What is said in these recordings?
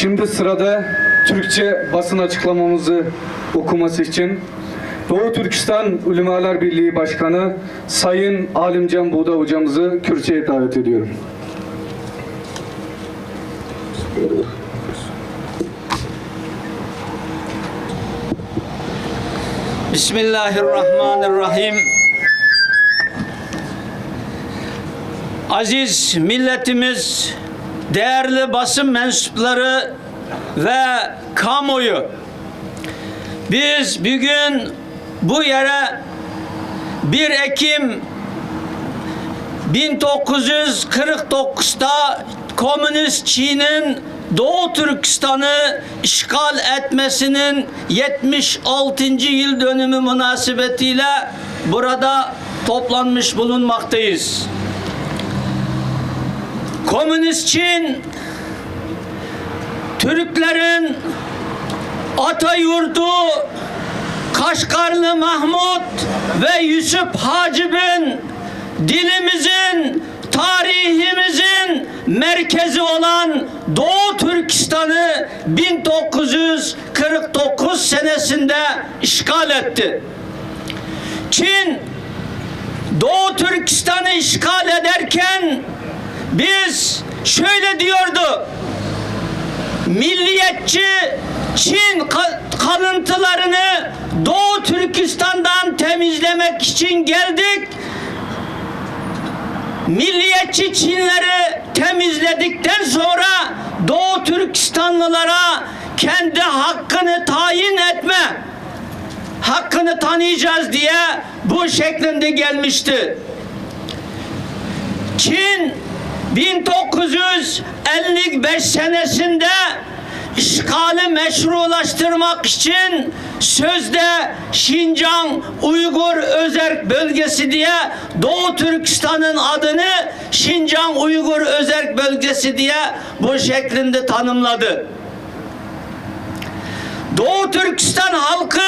Şimdi sırada Türkçe basın açıklamamızı okuması için Doğu Türkistan Ulemalar Birliği Başkanı Sayın Alimcan Buğda hocamızı kürsüye davet ediyorum. Bismillahirrahmanirrahim. Aziz milletimiz, değerli basın mensupları ve kamuoyu. Biz bugün bu yere 1 Ekim 1949'da Komünist Çin'in Doğu Türkistan'ı işgal etmesinin 76. yıl dönümü münasebetiyle burada toplanmış bulunmaktayız. Komünist Çin Türklerin Atayurdu Kaşgarlı Mahmut ve Yusuf Hacib'in dilimizin, tarihimizin merkezi olan Doğu Türkistan'ı 1949 senesinde işgal etti. Çin Doğu Türkistan'ı işgal ederken biz şöyle diyordu milliyetçi Çin ka- kalıntılarını Doğu Türkistan'dan temizlemek için geldik. Milliyetçi Çinleri temizledikten sonra Doğu Türkistanlılara kendi hakkını tayin etme hakkını tanıyacağız diye bu şeklinde gelmişti. Çin 1955 senesinde işgali meşrulaştırmak için sözde Şincan Uygur Özerk Bölgesi diye Doğu Türkistan'ın adını Şincan Uygur Özerk Bölgesi diye bu şeklinde tanımladı. Doğu Türkistan halkı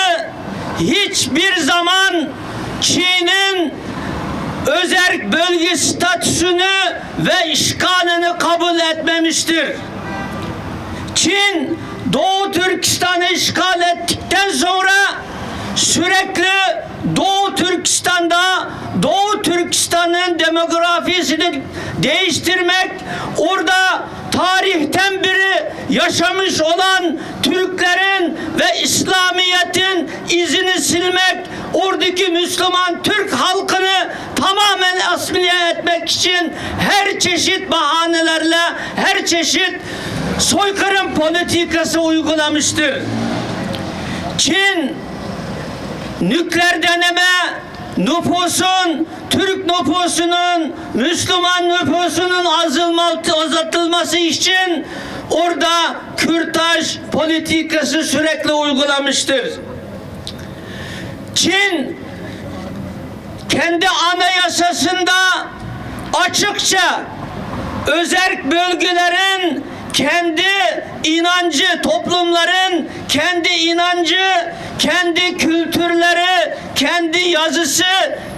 hiçbir zaman Çin'in özerk bölge statüsünü ve işgalini kabul etmemiştir. Çin Doğu Türkistan'ı işgal ettikten sonra sürekli Doğu Türkistan'da Doğu Türkistan'ın demografisini değiştirmek, orada tarihten beri yaşamış olan Türklerin ve İslamiyet'in izini silmek, oradaki Müslüman Türk halkını tamamen asmiliye etmek için her çeşit bahanelerle, her çeşit soykırım politikası uygulamıştır. Çin nükleer deneme nüfusun Türk nüfusunun Müslüman nüfusunun azaltılması için orada kürtaj politikası sürekli uygulamıştır. Çin kendi anayasasında açıkça özerk bölgelerin kendi inancı, toplumların kendi inancı, kendi kültürleri, kendi yazısı,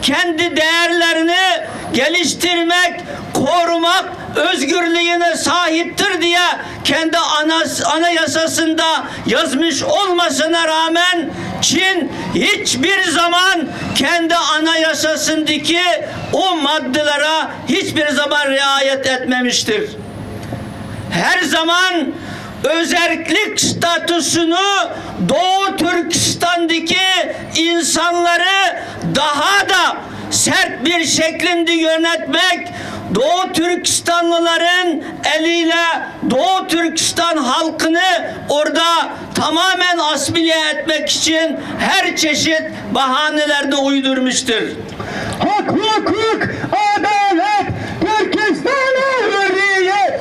kendi değerlerini geliştirmek, korumak özgürlüğüne sahiptir diye kendi anas, anayasasında yazmış olmasına rağmen Çin hiçbir zaman kendi anayasasındaki o maddelere hiçbir zaman riayet etmemiştir her zaman özerklik statüsünü Doğu Türkistan'daki insanları daha da sert bir şeklinde yönetmek Doğu Türkistanlıların eliyle Doğu Türkistan halkını orada tamamen asmiliye etmek için her çeşit bahanelerini uydurmuştur. Hak, hukuk, adalet, Türkistan'a hürriyet.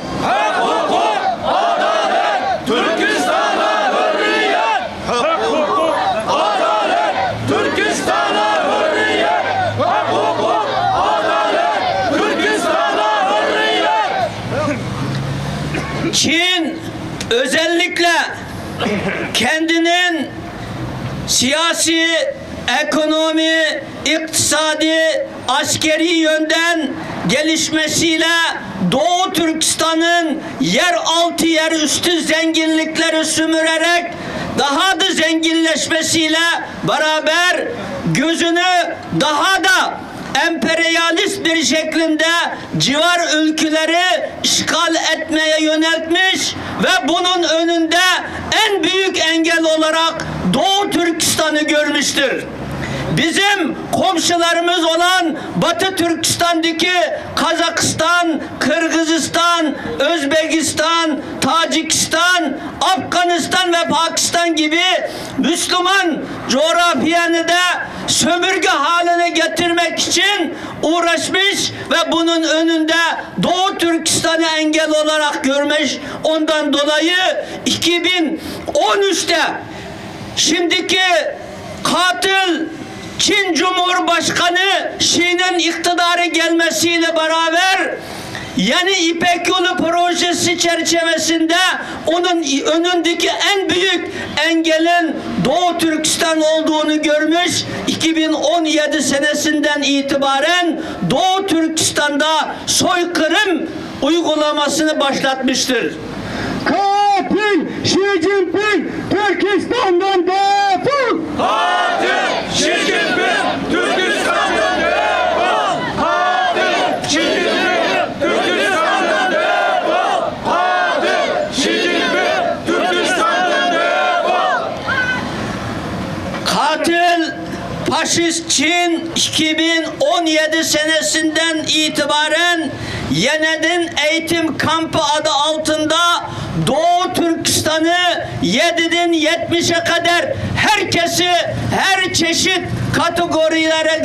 Türkistan'a hürriyet! Hak hukuk, adalet! Türkistan'a hürriyet! Hak hukuk, adalet! Türkistan'a hürriyet! Çin özellikle kendinin siyasi ekonomi, iktisadi, askeri yönden gelişmesiyle Doğu Türkistan'ın yer altı yer üstü zenginlikleri sümürerek daha da zenginleşmesiyle beraber gözünü daha da emperyalist bir şeklinde civar ülkeleri işgal etmeye yöneltmiş ve bunun önünde en büyük engel olarak Doğu Türkistan'ı görmüştür. Bizim komşularımız olan Batı Türkistan'daki Kazakistan, Kırgızistan, Özbekistan, Tacikistan, Afganistan ve Pakistan gibi Müslüman coğrafyanı da sömürge haline getirmek için uğraşmış ve bunun önünde Doğu Türkistan'ı engel olarak görmüş. Ondan dolayı 2013'te şimdiki katil Çin Cumhurbaşkanı Şi'nin iktidara gelmesiyle beraber Yeni İpek Yolu projesi çerçevesinde onun önündeki en büyük engelin Doğu Türkistan olduğunu görmüş. 2017 senesinden itibaren Doğu Türkistan'da soykırım uygulamasını başlatmıştır. Katil Xi Jinping Türkistan'dan defol. Katil Xi Jinping Türkistan'dan defol. Katil Xi Jinping Türkistan'dan defol. Katil Xi Jinping Türkistan'dan defol. Katil faşist Çin 2017 senesinden itibaren Yened'in eğitim kampı adı altında Doğu Türkistan'ı 7'den 70'e kadar herkesi her çeşit kategorilere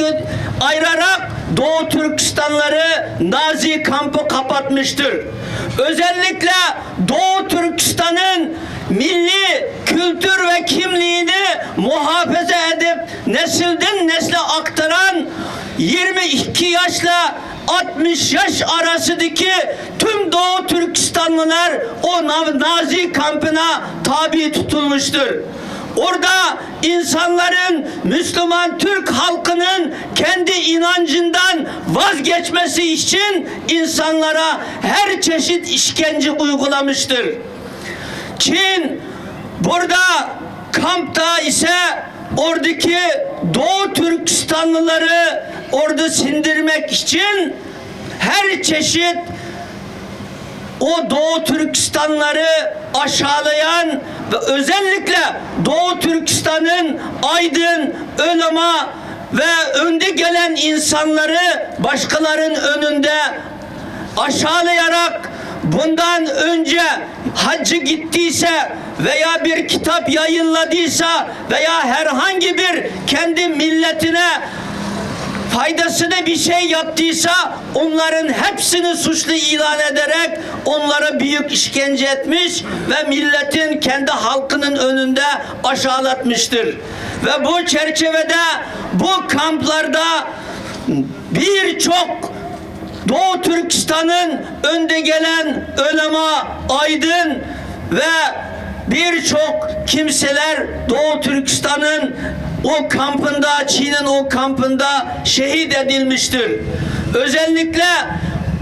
ayırarak Doğu Türkistanları Nazi kampı kapatmıştır. Özellikle Doğu Türkistan'ın milli kültür ve kimliğini muhafaza edip nesilden nesle aktaran 22 yaşla 60 yaş arasındaki tüm Doğu Türkistanlılar o na- Nazi kampına tabi tutulmuştur. Orada insanların Müslüman Türk halkının kendi inancından vazgeçmesi için insanlara her çeşit işkence uygulamıştır. Çin burada kampta ise oradaki Doğu Türkistanlıları orada sindirmek için her çeşit o Doğu Türkistanları aşağılayan ve özellikle Doğu Türkistan'ın aydın, ölema ve önde gelen insanları başkaların önünde aşağılayarak bundan önce hacı gittiyse veya bir kitap yayınladıysa veya herhangi bir kendi milletine faydasına bir şey yaptıysa onların hepsini suçlu ilan ederek onlara büyük işkence etmiş ve milletin kendi halkının önünde aşağılatmıştır. Ve bu çerçevede bu kamplarda birçok Doğu Türkistan'ın önde gelen ölema, aydın ve birçok kimseler Doğu Türkistan'ın o kampında, Çin'in o kampında şehit edilmiştir. Özellikle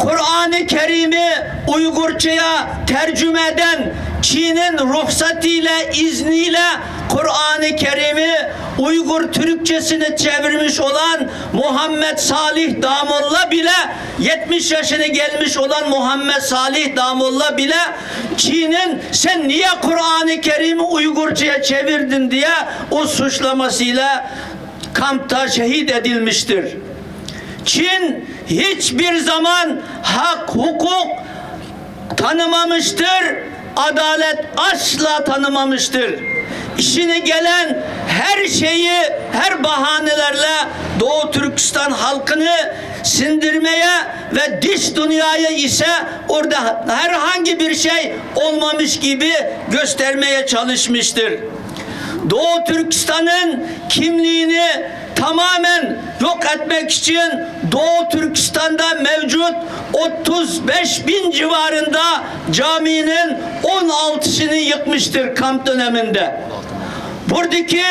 Kur'an-ı Kerim'i Uygurçaya tercüme eden Çin'in ruhsatiyle, izniyle Kur'an-ı Kerim'i Uygur Türkçesine çevirmiş olan Muhammed Salih Damolla bile 70 yaşına gelmiş olan Muhammed Salih Damolla bile Çin'in sen niye Kur'an-ı Kerim'i Uygurca'ya çevirdin diye o suçlamasıyla kampta şehit edilmiştir. Çin hiçbir zaman hak, hukuk tanımamıştır. Adalet asla tanımamıştır. İşine gelen her şeyi her bahanelerle Doğu Türkistan halkını sindirmeye ve dış dünyaya ise orada herhangi bir şey olmamış gibi göstermeye çalışmıştır. Doğu Türkistan'ın kimliğini tamamen yok etmek için Doğu Türkistan'da mevcut 35 bin civarında caminin 16'sını yıkmıştır kamp döneminde. Buradaki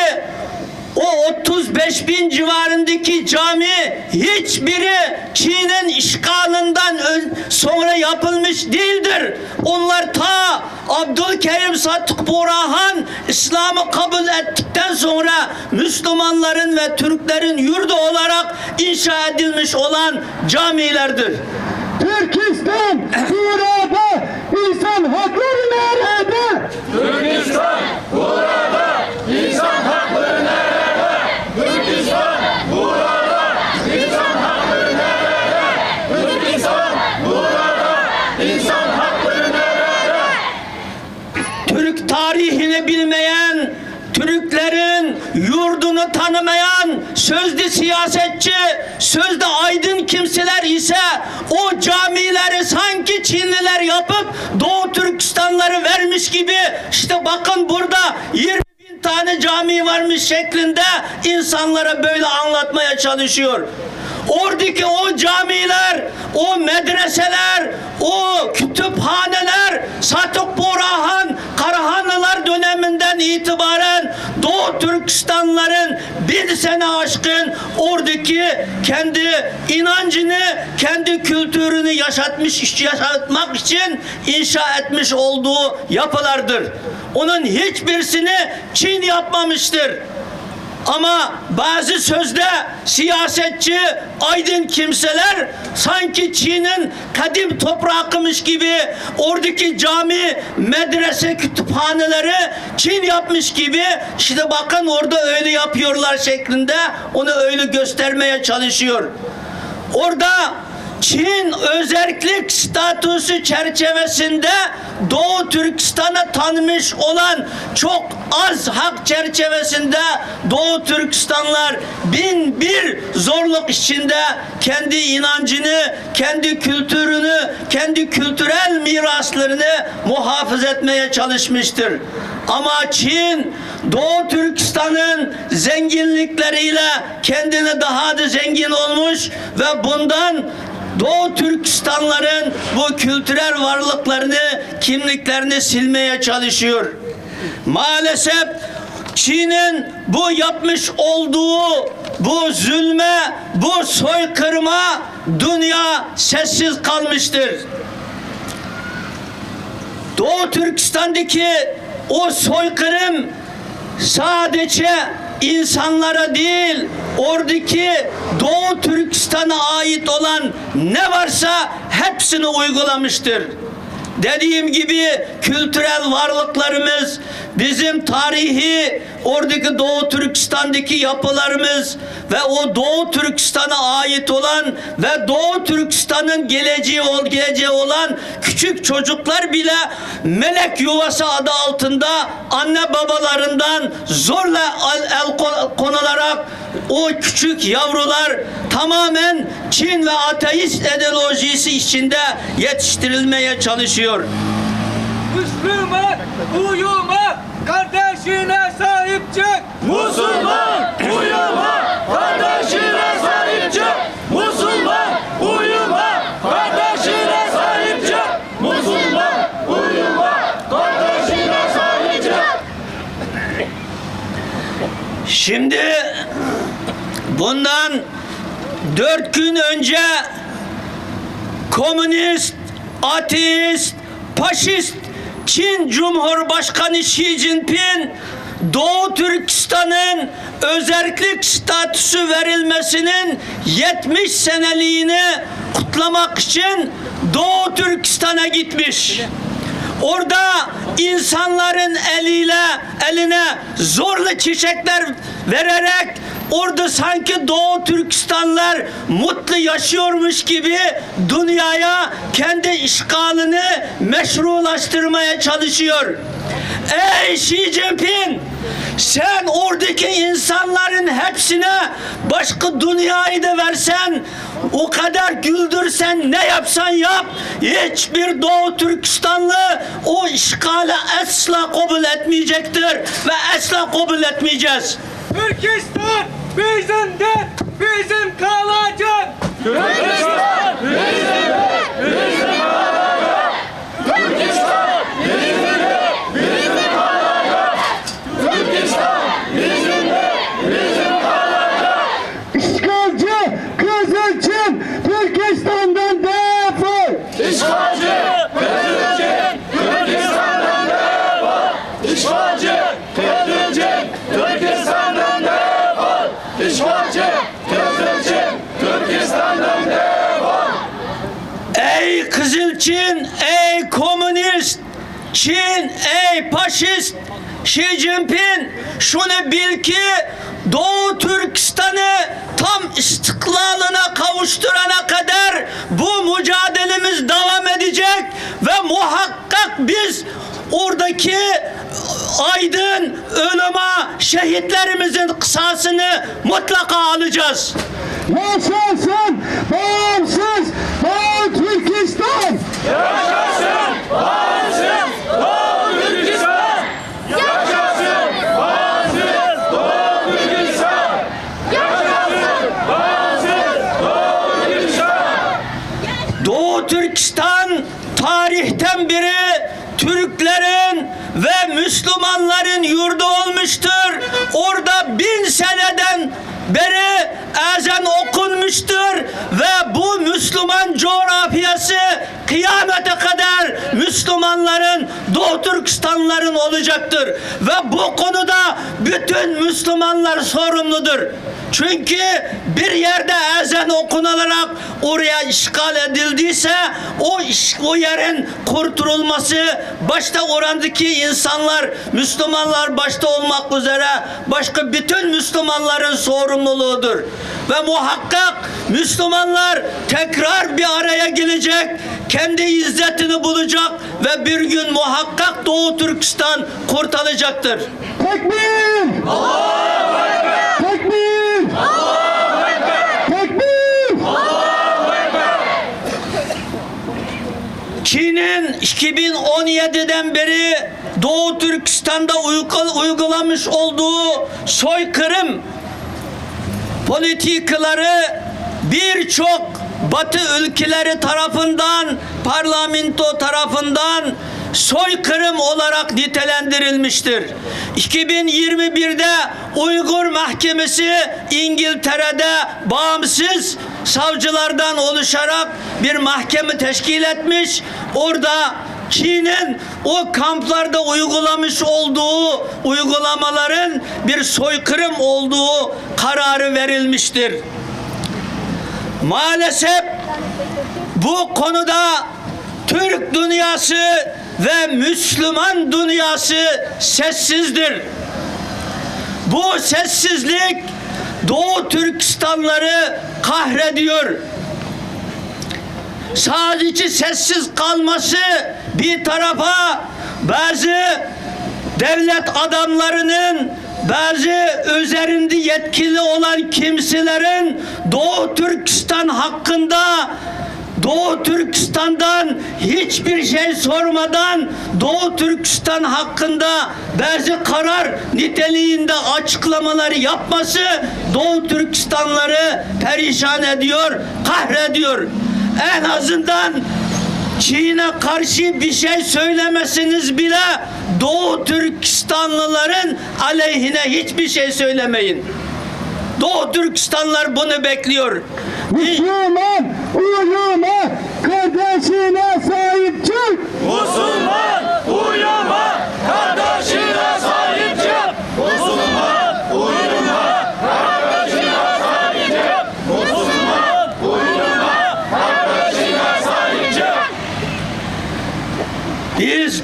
o 35 bin civarındaki cami hiçbiri Çin'in işgalından ön- sonra yapılmış değildir. Onlar ta Abdülkerim Sadık Burhan İslam'ı kabul ettikten sonra Müslümanların ve Türklerin yurdu olarak inşa edilmiş olan camilerdir. Türkistan burada, insan hakları nerede? Türkistan burada, insan hakları nerede? Türkistan burada, insan hakları nerede? Türkistan burada, insan hakları nerede? Türk tarihini bilmeyen, Türklerin yurdunu tanımayan sözlü siyasetçi, sözde aydın kimseler ise o camileri sanki Çinliler yapıp Doğu Türkistanları vermiş gibi işte bakın burada 20 bin tane cami varmış şeklinde insanlara böyle anlatmaya çalışıyor. Oradaki o camiler, o medreseler, o kütüphaneler Satık Burhan Karahanlılar döneminden itibaren Doğu Türkistanların bir sene aşkın oradaki kendi inancını, kendi kültürünü yaşatmış, yaşatmak için inşa etmiş olduğu yapılardır. Onun hiçbirisini Çin yapmamıştır. Ama bazı sözde siyasetçi, aydın kimseler sanki Çin'in kadim toprağıymış gibi oradaki cami, medrese, kütüphaneleri Çin yapmış gibi işte bakın orada öyle yapıyorlar şeklinde onu öyle göstermeye çalışıyor. Orada Çin özellik statüsü çerçevesinde Doğu Türkistan'ı tanımış olan çok az hak çerçevesinde Doğu Türkistanlar bin bir zorluk içinde kendi inancını, kendi kültürünü, kendi kültürel miraslarını muhafaza etmeye çalışmıştır. Ama Çin Doğu Türkistan'ın zenginlikleriyle kendini daha da zengin olmuş ve bundan Doğu Türkistanların bu kültürel varlıklarını, kimliklerini silmeye çalışıyor. Maalesef Çin'in bu yapmış olduğu bu zulme, bu soykırıma dünya sessiz kalmıştır. Doğu Türkistan'daki o soykırım sadece insanlara değil oradaki Doğu Türkistan'a ait olan ne varsa hepsini uygulamıştır. Dediğim gibi kültürel varlıklarımız, bizim tarihi, oradaki Doğu Türkistan'daki yapılarımız ve o Doğu Türkistan'a ait olan ve Doğu Türkistan'ın geleceği, geleceği olan küçük çocuklar bile melek yuvası adı altında anne babalarından zorla el, el ko- konularak o küçük yavrular tamamen Çin ve ateist ideolojisi içinde yetiştirilmeye çalışıyor. Müslüman uyuma, kardeşine sahip çık. Müslüman uyuma, kardeşine sahip çık. Müslüman uyuma, kardeşine sahip çık. Müslüman uyuma, kardeşine sahip çık. Şimdi bundan dört gün önce komünist, ateist, faşist Çin Cumhurbaşkanı Xi Jinping Doğu Türkistan'ın özellik statüsü verilmesinin 70 seneliğini kutlamak için Doğu Türkistan'a gitmiş. Orada insanların eliyle eline zorla çiçekler vererek orada sanki Doğu Türkistanlar mutlu yaşıyormuş gibi dünyaya kendi işgalini meşrulaştırmaya çalışıyor. Ey Xi Jinping sen oradaki insanların hepsine başka dünyayı da versen o kadar güldürsen ne yapsan yap hiçbir Doğu Türkistanlı o işgali asla kabul etmeyecektir ve asla kabul etmeyeceğiz. Türkistan bizimdir, bizim kalacak. Türkistan bizim, bizim kalacak. Türkistan bizim, bizim kalacak. Türkistan bizim, bizim İşgalci, terörci, Türkistan'dan defol. İşgalci, terörci, Türkistan'dan defol. Ey Kızılçin, ey komünist, Çin, ey faşist, Xi Jinping şunu bil ki Doğu Türkistan'ı tam istiklalına kavuşturana kadar bu mücadelemiz devam edecek ve muhakkak biz oradaki aydın ölüme şehitlerimizin kısasını mutlaka alacağız. Yaşasın bağımsız Doğu Türkistan! Yaşasın bağımsız Doğu Türkistan. Yaşasın bağımsız Doğu Türkistan. Yaşasın bağımsız Doğu Türkistan. Doğu Türkistan tarihten beri Türklerin ve Müslümanların yurdu olmuştur. Orada bin seneden beri ezan okunmuştur ve bu Müslüman coğrafyası kıyamete kadar Müslümanların Doğu Türkistanların olacaktır ve bu konuda bütün Müslümanlar sorumludur. Çünkü bir yerde ezan okunarak oraya işgal edildiyse o iş, o yerin kurtulması başta oradaki insanlar Müslümanlar başta olmak üzere başka bütün Müslümanların sorumluluğudur. Ve muhakkak Müslümanlar tekrar bir araya gelecek, kendi izzetini bulacak ve bir gün muhakkak Doğu Türkistan kurtulacaktır. Tekbir! Tekbir! Tekbir! Çin'in 2017'den beri Doğu Türkistan'da uygul- uygulamış olduğu soykırım politikaları birçok Batı ülkeleri tarafından, parlamento tarafından soykırım olarak nitelendirilmiştir. 2021'de Uygur Mahkemesi İngiltere'de bağımsız savcılardan oluşarak bir mahkeme teşkil etmiş. Orada Çin'in o kamplarda uygulamış olduğu uygulamaların bir soykırım olduğu kararı verilmiştir. Maalesef bu konuda Türk dünyası ve Müslüman dünyası sessizdir. Bu sessizlik Doğu Türkistanları kahrediyor. Sadece sessiz kalması bir tarafa bazı devlet adamlarının bazı üzerinde yetkili olan kimselerin Doğu Türkistan hakkında Doğu Türkistan'dan hiçbir şey sormadan Doğu Türkistan hakkında bazı karar niteliğinde açıklamaları yapması Doğu Türkistanları perişan ediyor, kahrediyor. En azından Çin'e karşı bir şey söylemesiniz bile Doğu Türkistanlıların aleyhine hiçbir şey söylemeyin. Doğu Türkistanlılar bunu bekliyor. Müslüman uyuma kardeşine sahip çık! Müslüman uyuma, kardeşine sahip çık. Müslüman uyuma, kardeşine sahip çık. Müslüman uyuma, kardeşine sahip çık. Biz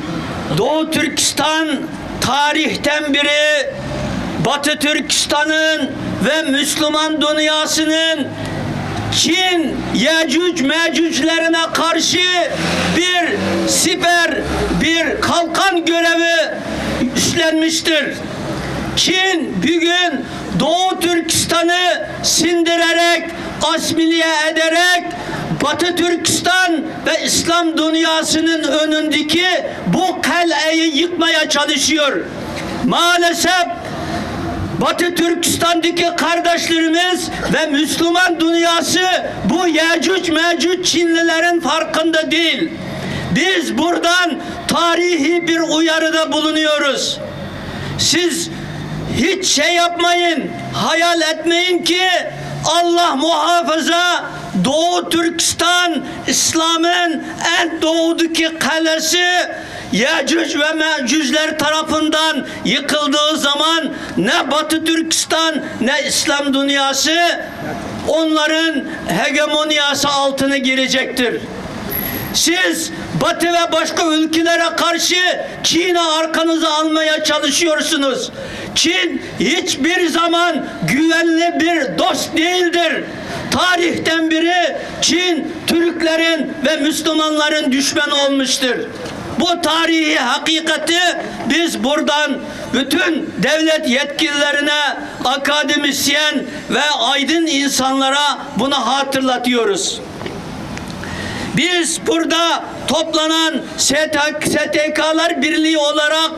Doğu Türkistan tarihten beri Batı Türkistan'ın ve Müslüman dünyasının Çin Yecüc Mecüclerine karşı bir siper, bir kalkan görevi üstlenmiştir. Çin bugün Doğu Türkistan'ı sindirerek, asmiliye ederek Batı Türkistan ve İslam dünyasının önündeki bu kaleyi yıkmaya çalışıyor. Maalesef Batı Türkistan'daki kardeşlerimiz ve Müslüman dünyası bu Yecüc Mecüc Çinlilerin farkında değil. Biz buradan tarihi bir uyarıda bulunuyoruz. Siz hiç şey yapmayın, hayal etmeyin ki Allah muhafaza Doğu Türkistan İslam'ın en doğudaki kalesi Yecüc ve Mecücler tarafından yıkıldığı zaman ne Batı Türkistan ne İslam dünyası onların hegemonyası altına girecektir. Siz Batı ve başka ülkelere karşı Çin'e arkanızı almaya çalışıyorsunuz. Çin hiçbir zaman güvenli bir dost değildir. Tarihten beri Çin Türklerin ve Müslümanların düşmanı olmuştur. Bu tarihi hakikati biz buradan bütün devlet yetkililerine, akademisyen ve aydın insanlara bunu hatırlatıyoruz. Biz burada toplanan STK'lar birliği olarak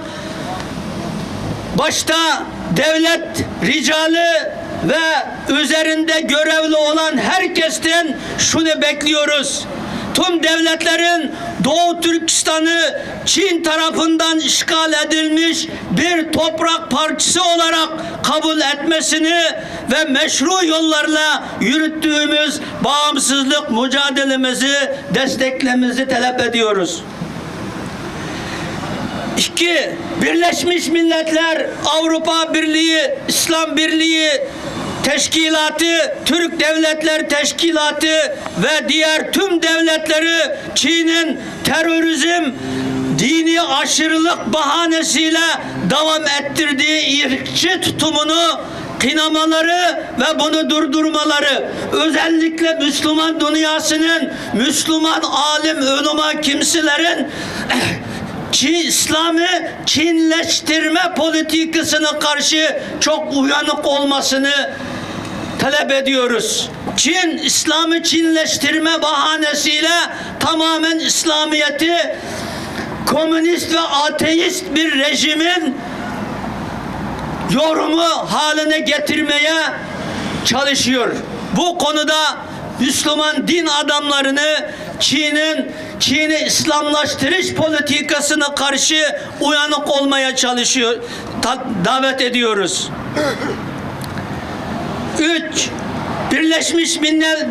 başta devlet ricali ve üzerinde görevli olan herkesten şunu bekliyoruz. Tüm devletlerin Doğu Türkistan'ı Çin tarafından işgal edilmiş bir toprak parçası olarak kabul etmesini ve meşru yollarla yürüttüğümüz bağımsızlık mücadelemizi desteklememizi talep ediyoruz. İki, Birleşmiş Milletler, Avrupa Birliği, İslam Birliği Teşkilatı, Türk Devletler Teşkilatı ve diğer tüm devletleri Çin'in terörizm, dini aşırılık bahanesiyle devam ettirdiği ırkçı tutumunu kınamaları ve bunu durdurmaları. Özellikle Müslüman dünyasının Müslüman alim ulema kimselerin Çin, İslam'ı Çinleştirme politikasına karşı çok uyanık olmasını talep ediyoruz. Çin, İslam'ı Çinleştirme bahanesiyle tamamen İslamiyet'i komünist ve ateist bir rejimin yorumu haline getirmeye çalışıyor. Bu konuda Müslüman din adamlarını Çin'in Çin'i İslamlaştırış politikasına karşı uyanık olmaya çalışıyor. davet ediyoruz. Üç, Birleşmiş Millet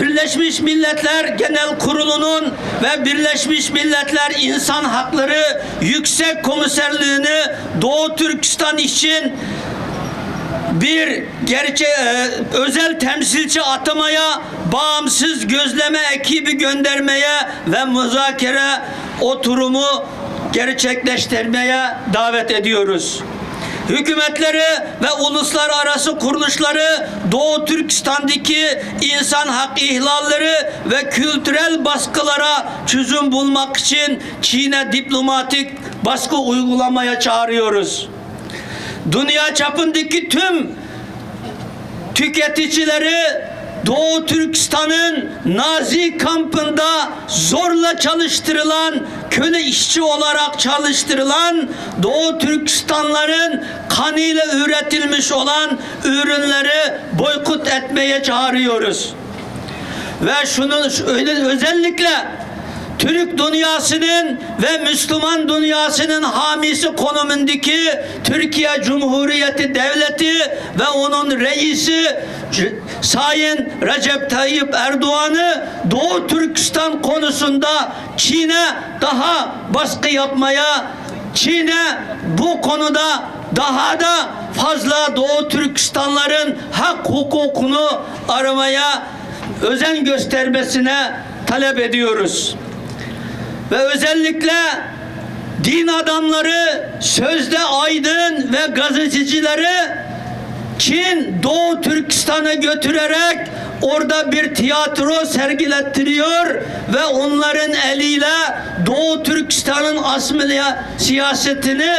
Birleşmiş Milletler Genel Kurulu'nun ve Birleşmiş Milletler İnsan Hakları Yüksek Komiserliğini Doğu Türkistan için bir gerçe e, özel temsilci atamaya, bağımsız gözleme ekibi göndermeye ve müzakere oturumu gerçekleştirmeye davet ediyoruz. Hükümetleri ve uluslararası kuruluşları Doğu Türkistan'daki insan hak ihlalleri ve kültürel baskılara çözüm bulmak için Çin'e diplomatik baskı uygulamaya çağırıyoruz dünya çapındaki tüm tüketicileri Doğu Türkistan'ın Nazi kampında zorla çalıştırılan, köle işçi olarak çalıştırılan Doğu Türkistanların kanıyla üretilmiş olan ürünleri boykot etmeye çağırıyoruz. Ve şunu öyle- özellikle Türk dünyasının ve Müslüman dünyasının hamisi konumundaki Türkiye Cumhuriyeti Devleti ve onun reisi Sayın Recep Tayyip Erdoğan'ı Doğu Türkistan konusunda Çin'e daha baskı yapmaya, Çin'e bu konuda daha da fazla Doğu Türkistanların hak hukukunu aramaya özen göstermesine talep ediyoruz. Ve özellikle din adamları, sözde aydın ve gazetecileri Çin Doğu Türkistan'a götürerek orada bir tiyatro sergilettiriyor ve onların eliyle Doğu Türkistan'ın asmıya siyasetini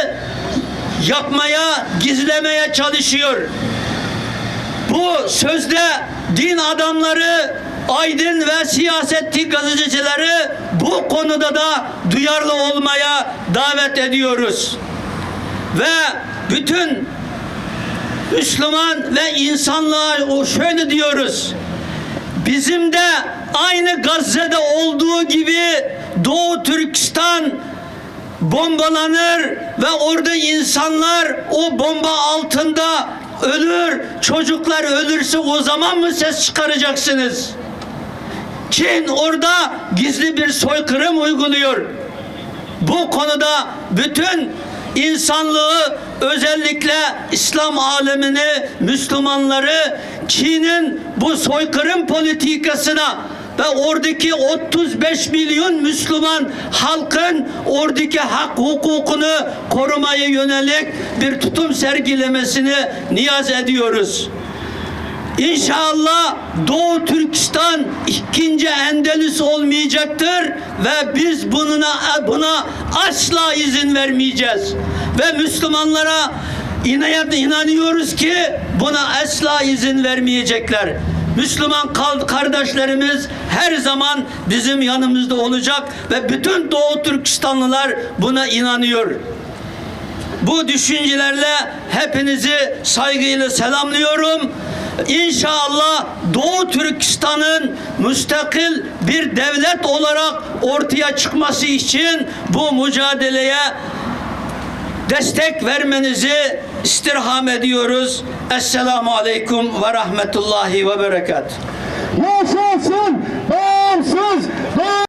yapmaya, gizlemeye çalışıyor. Bu sözde din adamları, aydın ve siyasetçi gazetecileri bu konuda da duyarlı olmaya davet ediyoruz. Ve bütün Müslüman ve insanlığa o şöyle diyoruz. Bizim de aynı Gazze'de olduğu gibi Doğu Türkistan bombalanır ve orada insanlar o bomba altında ölür, çocuklar ölürse o zaman mı ses çıkaracaksınız? Çin orada gizli bir soykırım uyguluyor. Bu konuda bütün insanlığı özellikle İslam alemini, Müslümanları Çin'in bu soykırım politikasına ve oradaki 35 milyon Müslüman halkın oradaki hak hukukunu korumaya yönelik bir tutum sergilemesini niyaz ediyoruz. İnşallah Doğu Türkistan ikinci Endülüs olmayacaktır ve biz bununa buna asla izin vermeyeceğiz. Ve Müslümanlara inan- inanıyoruz ki buna asla izin vermeyecekler. Müslüman kardeşlerimiz her zaman bizim yanımızda olacak ve bütün Doğu Türkistanlılar buna inanıyor. Bu düşüncelerle hepinizi saygıyla selamlıyorum. İnşallah Doğu Türkistan'ın müstakil bir devlet olarak ortaya çıkması için bu mücadeleye destek vermenizi istirham ediyoruz. Esselamu Aleyküm ve Rahmetullahi ve Berekat. Yaşasın bağımsız, bağımsız.